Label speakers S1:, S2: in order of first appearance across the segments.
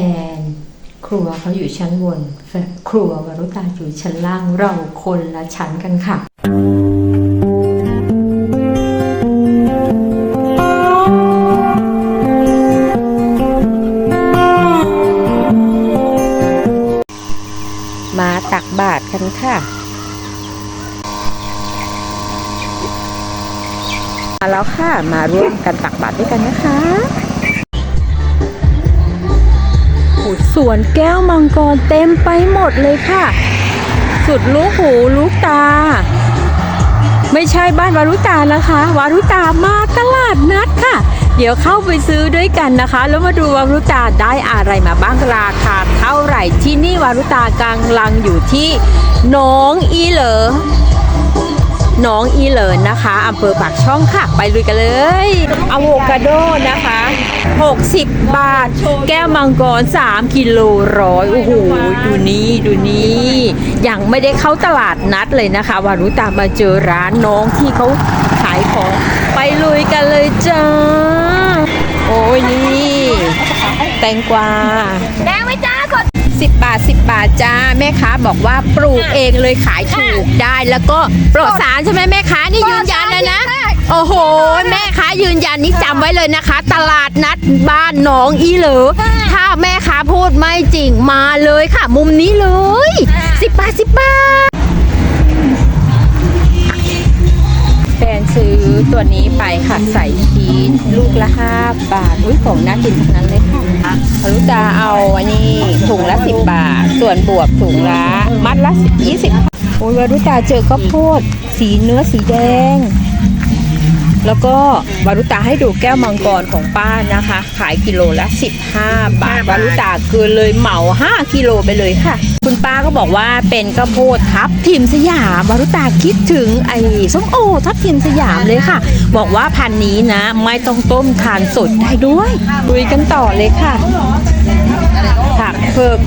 S1: แอนครัวเขาอยู่ชั้นบน ครัววรุตาอยู่ชั้นล่างเราคนละชั้นกันค่ะ มาตักบาตรกันค่ะ มาแล้วค่ะ มาร่วมกันตักบาตรด้วยกันนะคะ สวนแก้วมังกรเต็มไปหมดเลยค่ะ สุดลูกหูลูกตา ไม่ใช่บ้านวารุตานะคะ วารุตามาตลาดนัดค่ะ เดี๋ยวเข้าไปซื้อด้วยกันนะคะ แล้วมาดูวารุตาได้อะไรมาบ้างราคาเท่าไหร่ที่นี่วารุตากำลังอยู่ที่หนองอีเหลอหนองอีเหลินนะคะอำเภอปากช่องค่ะ ไปลุยกันเลยอะโวคาโดนะคะ 60 บาท แก้วมังกร 3 กิโลร้อยโอ้โหดูนี่ดูนี่ยังไม่ได้เข้าตลาดนัดเลยนะคะวารุตามมาเจอร้านน้องที่เขาขายของไปลุยกันเลยจ้า โอ้ยนี่ แตงกวา
S2: แดงไหมจ๊ะ
S1: 10 บาท 10 บาทจ้าแม่ค้าบอกว่าปลูกเองเลยขายถูกได้แล้วก็ปลอดสารใช่ไหมแม่ค้านี่ยืนยันเลยนะ โอ้โห แม่ค้ายืนยันนี่จำไว้เลยนะคะ ตลาดนัดบ้านหนองอีเหลอถ้าแม่ค้าพูดไม่จริงมาเลยค่ะ มุมนี้เลย 10 บาท 10 บาท ซื้อตัวนี้ไปค่ะใส่ชีสลูกละ5บาทอุ้ยของน่ากินทั้งนั้นเลยค่ะพรุตาเอาอันนี้ถุงละ10บาท ส่วนบวบถุงละมัดละ20โอ้ยวารุตาเจอข้าวโพดสีเนื้อสีแดง แล้วก็วารุตาให้ดูแก้วมังกรของป้านะคะ ขายกิโลละ 15 บาทวารุตาเกินเลยเหมา 5 กิโลไปเลยค่ะ คุณป้าก็บอกว่าเป็นข้าวโพดทับทิมสยามวรุตาคิดถึงไอ้ส้มโอทับทิมสยามเลยค่ะ บอกว่าพันนี้นะ ไม่ต้องต้มทานสดได้ด้วยลุยกันต่อเลยค่ะผักเผือก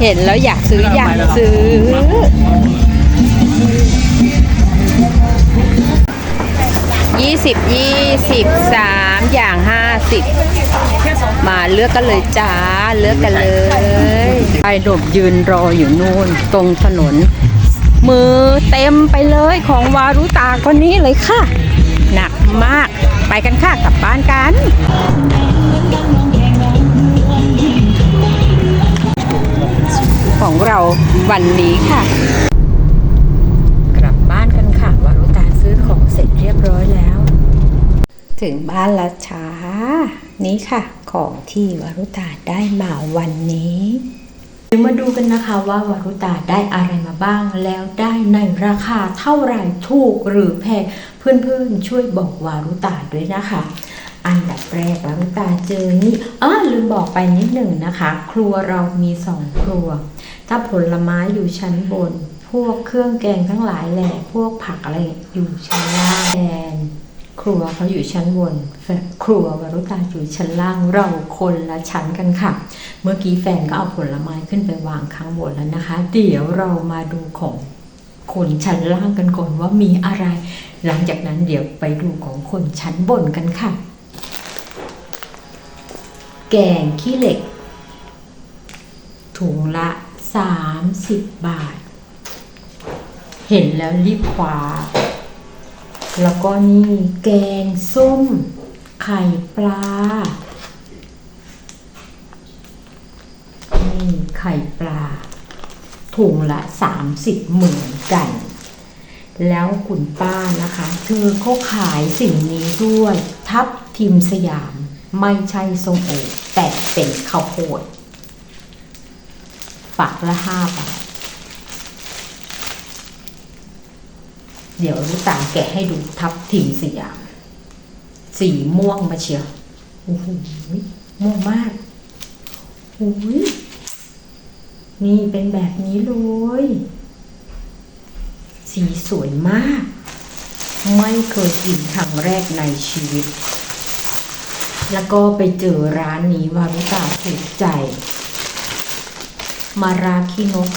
S1: เห็นแล้วอยากซื้ออยากซื้อยี่สิบยี่สิบสามอย่างห้าสิบ มาเลือกกันเลยจ้าเลือกกันเลยไปดบยืนรออยู่นู่น ตรงถนน มือเต็มไปเลยของวารุตาคนนี้เลยค่ะ หนักมากไปกันค่ะกลับบ้านกันของเราวันนี้ค่ะ กลับบ้านกันค่ะวารุตาซื้อของเสร็จเรียบร้อยแล้ว ถึงบ้านแล้วช้า นี่ค่ะ ของที่วารุตาได้มาวันนี้เดี๋ยวมาดูกันนะคะว่าวารุตาได้อะไรมาบ้าง แล้วได้ในราคาเท่าไหร่ถูกหรือแพงเพื่อนๆช่วยบอกวารุตาด้วยนะคะอันดับแรกวารุตาเจอนี่อ้าลืมบอกไปนิดหนึ่งนะคะ ครัวเรามีสองครัว ถ้าผลไม้อยู่ชั้นบน พวกเครื่องแกงทั้งหลายแหละพวกผักอะไรอยู่ชั้นล่างแอน ครัวเขาอยู่ชั้นบนครัววรุตาอยู่ชั้นล่างเราคนละชั้นกันค่ะ เมื่อกี้แฟนก็เอาผลไม้ขึ้นไปวางข้างบนแล้วนะคะ เดี๋ยวเรามาดูของคนชั้นล่างกันก่อนว่ามีอะไร หลังจากนั้นเดี๋ยวไปดูของคนชั้นบนกันค่ะ แกงขี้เหล็ก ถุงละ 30 บาท เห็นแล้วรีบคว้า แล้วก็นี่แกงส้ม ไข่ปลา นี่ไข่ปลา ถุงละ 30หมือนกัน แล้วคุณป้านะคะ เธอเขาขายสิ่งนี้ด้วย ทับทิมสยาม ไม่ใช่ส้มโอแต่เป็นข้าวโพดฝักละห้าบาท เดี๋ยวลูกตาแกะให้ดูทับทิมสยาม สีม่วงมาเชียวโอ้โหม่วงมากโอ้ยนี่เป็นแบบนี้เลย สีสวยมาก ไม่เคยกินครั้งแรกในชีวิต แล้วก็ไปเจอร้านนี้วารุตาถูกใจ มาราคินก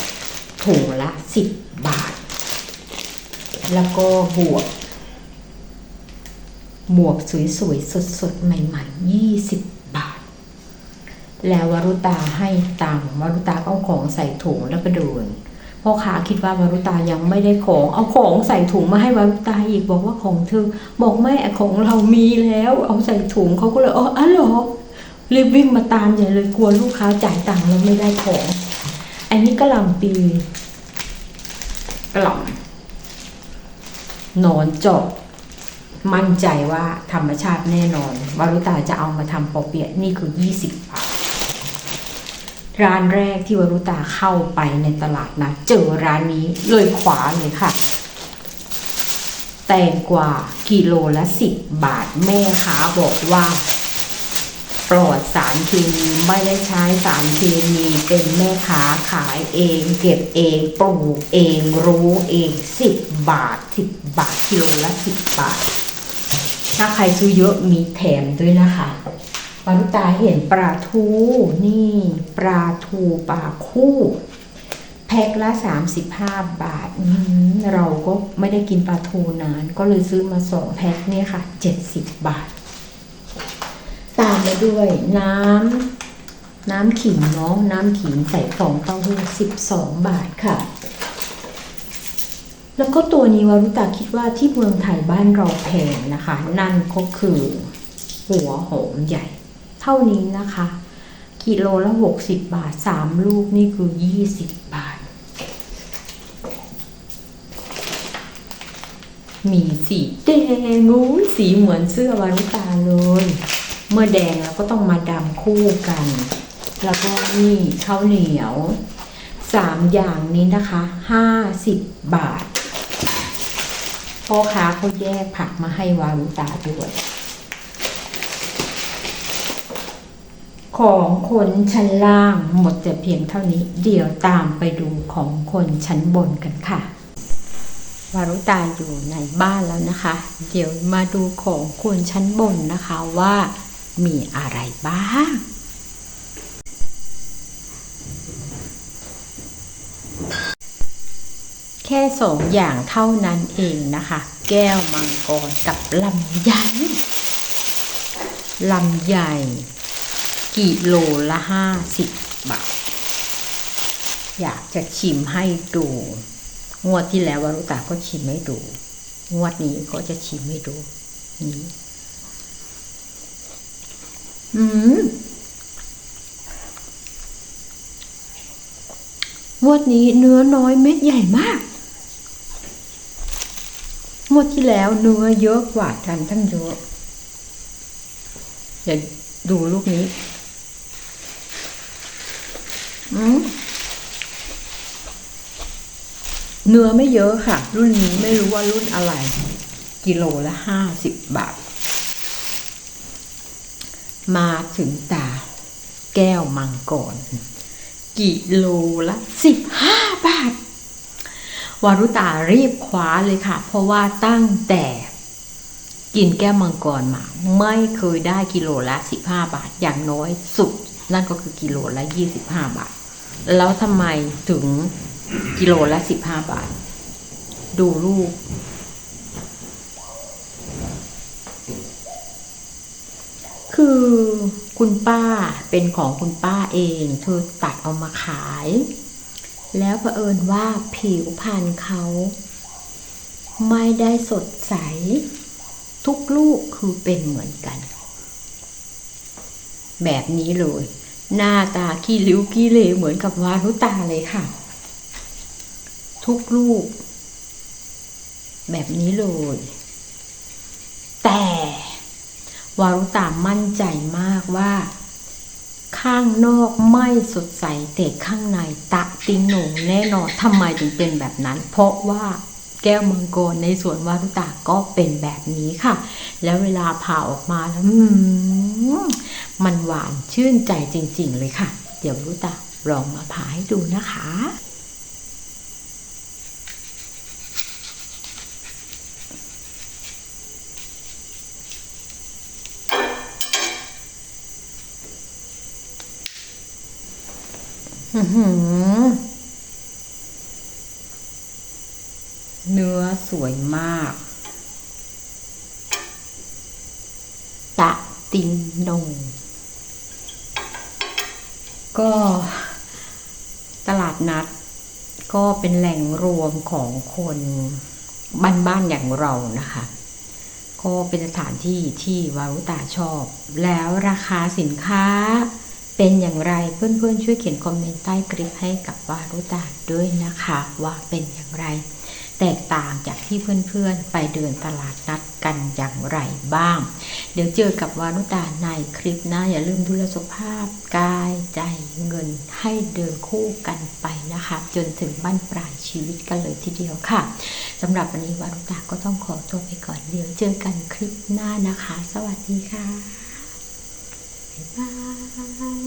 S1: ถุงละสิบบาท แล้วก็บวกหมวกสวยๆ สดๆ ใหม่ๆยี่สิบบาท แล้ววรุตาให้ตังวรุตาเอาของใส่ถุงแล้วก็เดินพ่อค้าคิดว่าวรุตายังไม่ได้ของ เอาของใส่ถุงมาให้วรุตาอีกบอกว่าของเธอ บอกไม่ของเรามีแล้ว เอาใส่ถุงเขาก็เลยอ๋ออ๋อเหรอรีบวิ่งมาตามใหญ่เลยกลัวลูกค้าจ่ายตังค์แล้วไม่ได้ของ อันนี้กระหล่ำปีกระหล่ำ หนอนเจาะมั่นใจว่าธรรมชาติแน่นอนวารุตาจะเอามาทำปอเปียะนี่คือ 20 บาท ร้านแรกที่วารุตาเข้าไปในตลาดนะ เจอร้านนี้เลยขวาเลยค่ะ แตงกว่ากิโลละ 10 บาทแม่ค้าบอกว่า ปลอดสารเคมีไม่ได้ใช้สารเคมีเป็นแม่ค้าขายเอง เก็บเองปลูกเองรู้เอง10บบาท10บบาทกิโลละ10บบาท ถ้าใครซื้อเยอะมีแถมด้วยนะคะปารุตาเห็นปลาทูนี่ปลาทูปลาคู่แพ็คละ 35 บาท เราก็ไม่ได้กินปลาทูนาน ก็เลยซื้อมาสองแพ็คเนี่ยค่ะ 70 บาท มาด้วยน้ำน้ำขิงเนาะน้ำขิงใส่ฟองเต้าหู้12บาทค่ะ แล้วก็ตัวนี้วารุตาคิดว่าที่เมืองไทยบ้านเราแพงนะคะ นั่นก็คือ หัวหอมใหญ่ เท่านี้นะคะ กิโลละ60บบาท3ลูกนี่คือ20บบาท มีสีแดงนู้ยสีเหมือนเสื้อวารุตาเลย เมื่อแดงแล้วก็ต้องมาดำคู่กัน แล้วก็นี่ข้าวเหนียวสามอย่างนี้นะคะห้าสิบบาทพ่อค้าเขาแยกผักมาให้วารุตาด้วย ของคนชั้นล่างหมดแต่เพียงเท่านี้ เดี๋ยวตามไปดูของคนชั้นบนกันค่ะ วารุตาอยู่ในบ้านแล้วนะคะ เดี๋ยวมาดูของคนชั้นบนนะคะว่า มีอะไรบ้าง แค่สองอย่างเท่านั้นเองนะคะ แก้วมังกรกับลำไยลำไยกิโลละห้าสิบบาท อยากจะชิมให้ดู งวดที่แล้ววารุตาก็ชิมให้ดู งวดนี้ก็จะชิมให้ดูนี่ อืมงวดนี้เนื้อน้อยเม็ดใหญ่มาก งวดที่แล้วเนื้อเยอะกว่ากันทั้งเยอะเดี๋ยวดูลูกนี้ อืมเนื้อไม่เยอะค่ะ รุ่นนี้ไม่รู้ว่ารุ่นอะไร กิโลละห้าสิบบาท มาถึงตา แก้วมังกร กิโลละสิบห้าบาท วารุตารีบคว้าเลยค่ะ เพราะว่าตั้งแต่กินแก้วมังกรมา ไม่เคยได้กิโลละสิบห้าบาท อย่างน้อยสุด นั่นก็คือกิโลละยี่สิบห้าบาท แล้วทำไมถึงกิโลละสิบห้าบาท ดูลูก คือคุณป้าเป็นของคุณป้าเอง เธอตัดเอามาขาย แล้วเผอิญว่าผิวพรรณเขาไม่ได้สดใส ทุกลูกคือเป็นเหมือนกัน แบบนี้เลย หน้าตาขี้ริ้วขี้เหลเหมือนกับวารุตาเลยค่ะ ทุกลูก แบบนี้เลย วารุตามั่นใจมากว่า ข้างนอกไม่สดใสแต่ข้างในตะติงโหนงแน่นอนทำไมถึงเป็นแบบนั้น เพราะว่าแก้วมังกรในสวนวารุตาก็เป็นแบบนี้ค่ะ แล้วเวลาผ่าออกมาแล้วมมันหวานชื่นใจจริง ๆ เลยค่ะ เดี๋ยววารุตาลองมาผ่าให้ดูนะคะ เนื้อสวยมาก ตะติงนง ก็ตลาดนัด ก็เป็นแหล่งรวมของคนบ้านๆอย่างเรานะคะ ก็เป็นสถานที่ที่วารุตาชอบ แล้วราคาสินค้า เป็นอย่างไรเพื่อนๆช่วยเขียนคอมเมนต์ใต้คลิปให้กับวารุตาด้วยนะคะว่าเป็นอย่างไร แตกต่างจากที่เพื่อนๆ ไปเดินตลาดนัดกันอย่างไรบ้าง เดี๋ยวเจอกับวารุตาในคลิปน้าอย่าลืมดูแลสุขภาพกายใจเงินให้เดินคู่กันไปนะคะ จนถึงบ้านปลายชีวิตกันเลยทีเดียวค่ะสำหรับวันนี้วารุตาก็ต้องขอตัวไปก่อนเดี๋ยวเจอกันคลิปหน้านะคะ สวัสดีค่ะบ๊ายบาย